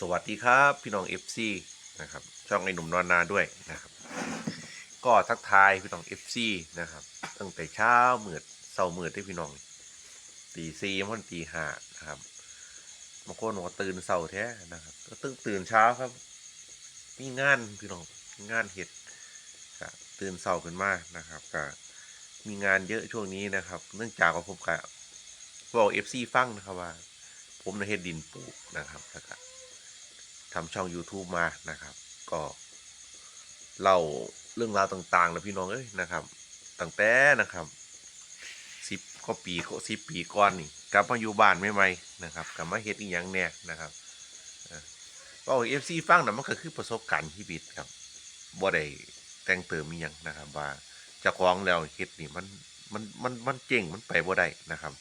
สวัสดีครับพี่น้อง FC นะครับช่องไอ้หนุ่มนอนนาด้วยนะครับ ก็ทักทายพี่น้อง FC นะครับ ตั้งแต่เช้ามืดเสาร์มืดได้พี่น้องตีสี่มันตีห้านะครับบางคนบอกตื่นเสาร์แท้นะครับ ก็ตื่นตื่นเช้าครับ มีงานพี่น้องงานเห็ดตื่นเสาร์ขึ้นมานะครับก็มีงานเยอะช่วงนี้นะครับ เนื่องจากว่าผมกับบอก FC ฟังนะครับว่า ผมในเฮ็ดดินปลูกนะครับแล้วก็ ทำช่อง YouTube มานะครับ ก็เล่าเรื่องราวต่างๆนะพี่น้องเอ้ยนะครับตั้งแต่นะครับสิบก็ปีสิบปีก่อนนี่กลับมาอยู่บ้านใหม่ๆนะครับกลับมาเฮ็ดอีหยังแน่นะครับเอ่อก็เอฟซีฟังนะมันก็คือประสบการณ์ชีวิตครับบ่ได้แต่งเติมอีหยังนะครับว่าจะคล้องแล้วเฮ็ดนี่มันมันมันมันเจ๋งมันไปบ่ได้นะครับ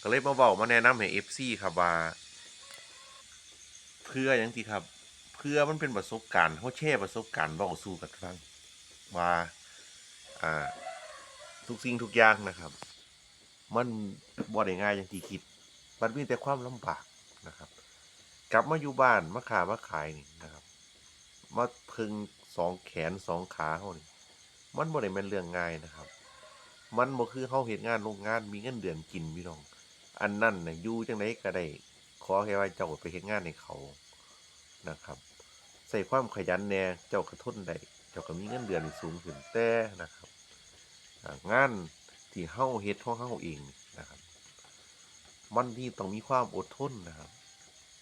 ก็เลยมาบอกมาแนะนำให้ FC ครับว่า เพื่ออย่างที่ครับ เพื่อมันเป็นประสบการณ์เขาแชร์ประสบการณ์เว้าสู่กันฟังว่าอ่า ทุกสิ่งทุกอย่างนะครับ มันบ่ได้ง่ายอย่างที่คิด มันมีแต่ความลำบากนะครับ กลับมาอยู่บ้านมาขามาขายนี่นะครับ มาพึงสองแขนสองขาเขานี่มันบ่ได้แม่นเรื่องง่ายนะครับ มันบ่คือเขาเฮ็ดงานโรงงานมีเงินเดือนกินพี่น้อง อันนั่นนะอยู่จังไดก็ได้ขอแค่ว่าเจ้าไปเฮ็ดงานให้เขา นะครับใส่ความขยันแน่เจ้ากระทนได้เจ้าก็มีเงินเดือนสูงขึ้นแต่นะครับงานที่เฮาเฮ็ดของเฮาเองนะครับ มันที่ต้องมีความอดทนนะครับ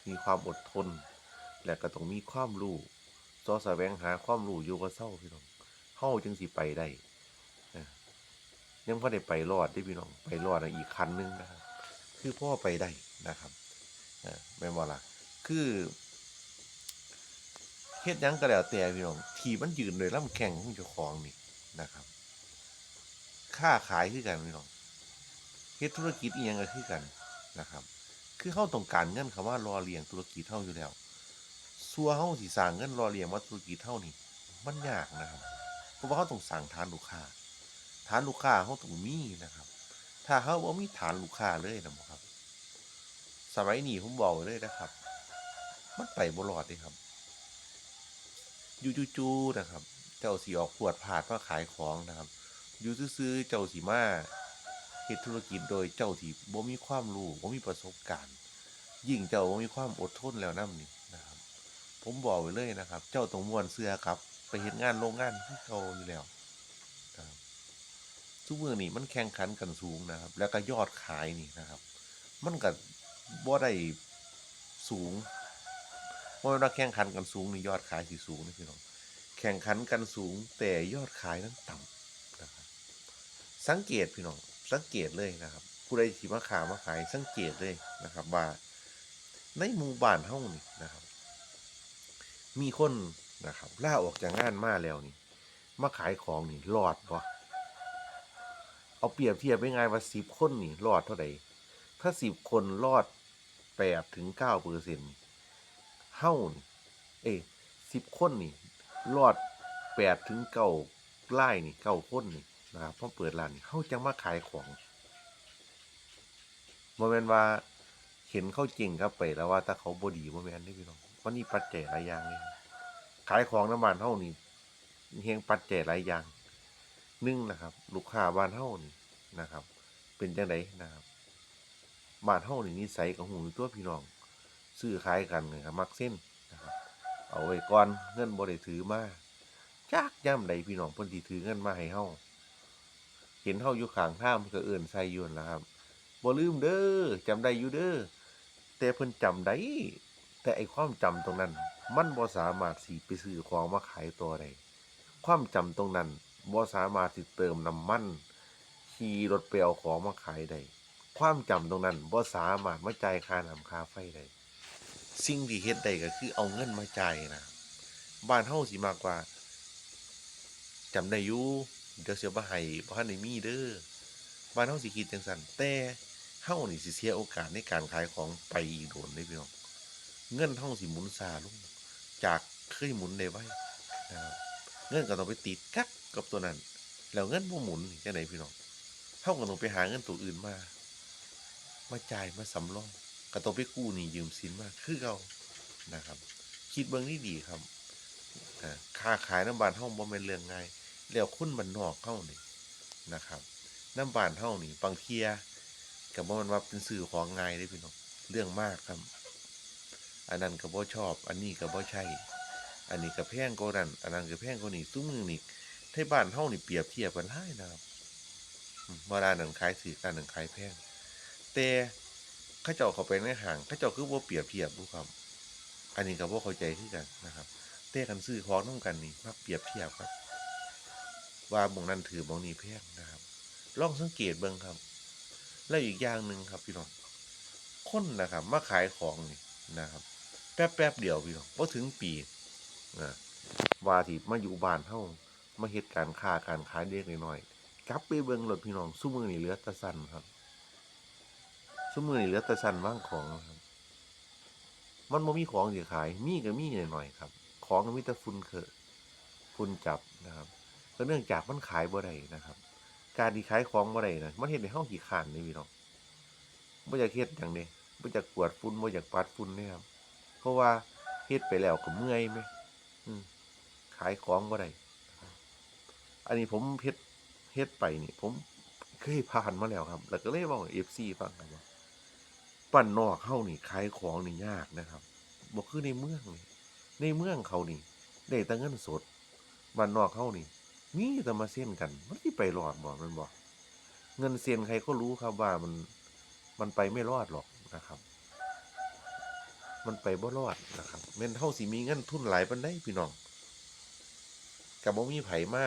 มีความอดทน และก็ต้องมีความรู้สอแสวงหาความรู้อยู่บ่เศร้าพี่น้องเฮาจึงสิไปได้ยังบ่ได้ไปรอดเด้พี่น้องไปรอดอีกคันนึงนะครับ คือพ่อไปได้นะครับแม่นบ่ล่ะคือ เฮ็ดหยังก็แล้วแต่พี่น้องทีมันยืนโดยลำแข้งของเจ้าของนี่นะครับค้าขายคือกันพี่น้องเฮ็ดธุรกิจอีหยังก็คือกันนะครับ คือเฮาต้องการเงินคำว่ารอเลี้ยงธุรกิจเฮาอยู่แล้วซัวเฮาสิสร้างเงินรอเลี้ยงว่าธุรกิจเฮานี่มันยากนะครับ เพราะว่าเฮาต้องสร้างฐานลูกค้า ฐานลูกค้าเฮาต้องมีนะครับ ถ้าเขาบ่มีฐานลูกค้าเลยนะครับ สมัยนี้ผมบอกเลยนะครับ มันไปบ่รอดเลยครับ ยู่จู่ๆนะครับ เจ้าสิออกขวดผาดมาขายของนะครับอยู่ซื่อเจ้าสิมาเฮ็ดธุรกิจโดยเจ้าที่บ่มีความรู้บ่มีประสบการณ์ ยิ่งเจ้าบ่มีความอดทนแล้วนำนี่นะครับ ผมบอกไว้เลยนะครับ เจ้าต้องม่วนเสื้อครับ ไปเฮ็ดงานโรงงานคือเก่าอยู่แล้วนะครับทุกเมืองนี่มันแข่งขันกันสูงนะครับ แล้วก็ยอดขายนี่นะครับ มันก็บ่ได้สูง เพราะว่าแข่งขันกันสูงนี่ยอดขายสิสูงนะพี่น้องแข่งขันกันสูงแต่ยอดขายนั้นต่ำนะครับสังเกตพี่น้องสังเกตเลยนะครับ ผู้ใดที่มาขายมาขายสังเกตเลยนะครับว่าในหมู่บ้านเฮานี่นะครับ มีคนนะครับล่าออกจากงานมาแล้วนี่มาขายของนี่รอดบ่เอาเปรียบเทียบไปไงว่าสิบคนนี่รอดเท่าไหร่ถ้าสิบคนรอดแปดถึงเก้าเปอร์เซ็นต์ เฮ้านี่เอ้สิบคนนี่รอดแปดถึงเก้าไล่นี่เก้าคนนี่นะครับพอเปิดร้านนี่เฮ้าจังมาขายของโมเมนว่าเห็นเขาจริงครับไปแล้วว่าถ้าเขาบดีโมเมนนี่พี่น้องมันนี่ปัจเจกหลายอย่างเลยขายของน้ำมันเฮานี่เฮงปัจเจกหลายอย่างนึ่งนะครับ ลูกค้าบ้านเฮานี่นะครับ เป็นจังไดนะครับบ้านเฮานี่นิสัยกับหูตัวพี่น้อง ซื้อขายกันนี่ครับมักเส้นนะครับเอาไว้ก่อนเงินบ่ได้ถือมาจักย่ำใดพี่น้องเพิ่นสิถือเงินมาให้เฮาเห็นเฮาอยู่ข้างทางเพิ่นก็เอิ้นใส่ยู่นั่นล่ะครับบ่ลืมเด้อจำได้อยู่เด้อแต่เพิ่นจำได้แต่ไอ้ความจำตรงนั้น มันบ่สามารถสิไปซื้อของมาขายต่อได้ความจำตรงนั้นบ่สามารถสิเติมน้ำมันขี่รถไปเอาของมาขายได้ความจำตรงนั้นบ่สามารถมาจ่ายค่าน้ำค่าไฟได้ สิ่งที่เฮ็ดได้ก็คือเอาเงินมาจ่ายนะบ้านเฮาสิมากกว่าจำได้อยู่เดี๋ยวเสียบ่ให้บ่ทันได้มีเด้อบ้านเฮาสิคิดจังซั่นแต่เฮานี่สิเสียโอกาสในการขายของไปอีกโดนเด้พี่น้องเงินเฮาสิหมุนช้าลงจากเคยหมุนได้ไวนะครับเงินก็ต้องไปติดกักกับตัวนั้น แล้วเงินบ่หมุนจังไดพี่น้องเฮาก็ต้องไปหาเงินตัวอื่นมา มาจ่ายมาสำรอง ก็ต้งไปกู้นี้ยืมสินมาคือเก่านะครับ คิดเบิ่งนี่ดีครับอ่าขายน้ำบานเฮาบ่แม่นเรื่องง่ายแล้วคนบ้านนอกเฮานี่นะครับ น้ำบานเฮานี่บางเทียก็บ่แม่นว่าเป็นซื้อของง่ายเด้พี่น้องเรื่องมากครับ อันนั้นก็บ่ชอบ อันนี้ก็บ่ใช่ อันนี้ก็แพงกว่านั้นอันนั้นก็แพงกว่านี้ซุ้มื้อนี่ไทบ้านเฮานี่เปรียบเทียบกันหลายนะครับอืมว่าร้านนั้นขายถูกร้านนั้นขายแพงแต่ ข้าเจ้าเขาไปในห้างเขาเจ้าคือบ่าเปรียบเทียบบ่ครับ อันนี้ก็บ่เข้าใจคือกันนะครับแต่คันซื้อของนำกันนี่มักเปรียบเทียบครับ ว่าหมองนั้นถือหมองนี้แพงนะครับลองสังเกตเบิ่งครับ แล้วอีกอย่างหนึ่งครับพี่น้องคนนะครับมาขายของนี่นะครับแป๊บแป๊บเดียวพี่น้องบ่ถึงปีนะว่าที่มาอยู่บ้านเฮามาเฮ็ดการ์ค้าการขายเล็กน้อยๆกลับไปเบิ่งรถพี่น้องซุมื้อนี้เหลือต่สั่นครับ ซุมื้อนี้เหลือแต่สั่นว่างของครับ มันบ่มีของสิขาย มีก็มีหน่อยๆครับ ของก็มีแต่ฝุ่นเขอะฝุ่นจับนะครับก็เนื่องจากมันขายบ่ได้นะครับ การที่ขายของบ่ได้นะมันเฮ็ดในห้เฮาขี้คร้านนี่พี่น้องบ่อยากเฮ็ดหยังเด้บ่อยากกวดฝุ่นบ่อยากปัดฝุ่นเด้ครับ เพราะว่าเฮ็ดไปแล้วก็เมื่อยแหมขายของบ่ได้นะครับอันนี้ผมเฮ็ดเฮ็ดไปนี่ ผมเคยผ่านมาแล้วครับ แล้วก็เลยเว้าให้ FC ฟังครับว่า บ้านนอกเฮานี่ขายของนี่ยากนะครับบ่คือในเมืองนี่ในเมืองเขานี่ได้แต่เงินสดบ้านนอกเฮานี่มีแต่มาเส้นกัน มันสิไปรอดบ่แมันบ่เงินเซ็นใครก็รู้ครับว่ามันมันไปไม่รอดหรอกนะครับ มันไปบ่รอดนะครับแม่นเฮาสิมีเงินทุนหลายปานใดพี่น้องก็บ่มีไผมา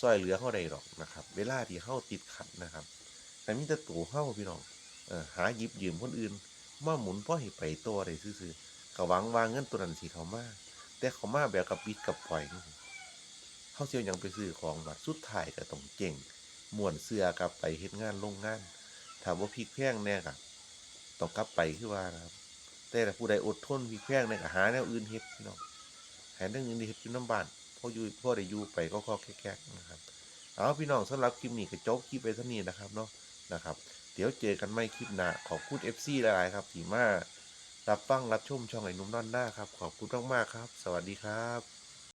ช่วยเหลือเฮาได้หรอกนะครับ เวลาที่เฮาติดขัดนะครับ แต่มีแต่ตัวเฮาพี่น้อง หาหยิบยืมคนอื่นมาหมุนพอให้ไปต่อได้ซื่อๆก็หวังว่าเงินตัวนั้นสิเขามาแต่เขามาแบบกับปิดกับปล่อยจังซี้เฮาสิเอาหยังไปซื้อของบัดสุดท้ายก็ต้องเจ๊งม่วนเสื้อกลับไปเฮ็ดงานโรงงานถ้าบ่าพริกแพงแน่ก็ต้องกลับไปคือว่านะครับแต่ผู้ใดอดทนพริกแพงแน่ก็หาแนวอื่นเฮ็ดพี่น้องหาแนวอื่นเฮ็ดอยู่นำบ้านพ่ออยู่พ่อได้อยู่ไปก็คอแก๊กๆนะครับเอาพี่น้องสำหรับคลิปนี้ก็จบคลิปไปเท่านี้นะครับเนาะนะครับ เดี๋ยวเจอกันไม่คลิปหน้าขอบคุณ FC หลายๆครับที่มารับฟังรับชมช่องไอ้นุ่มนอนหน้าครับ ขอบคุณมากๆครับ สวัสดีครับ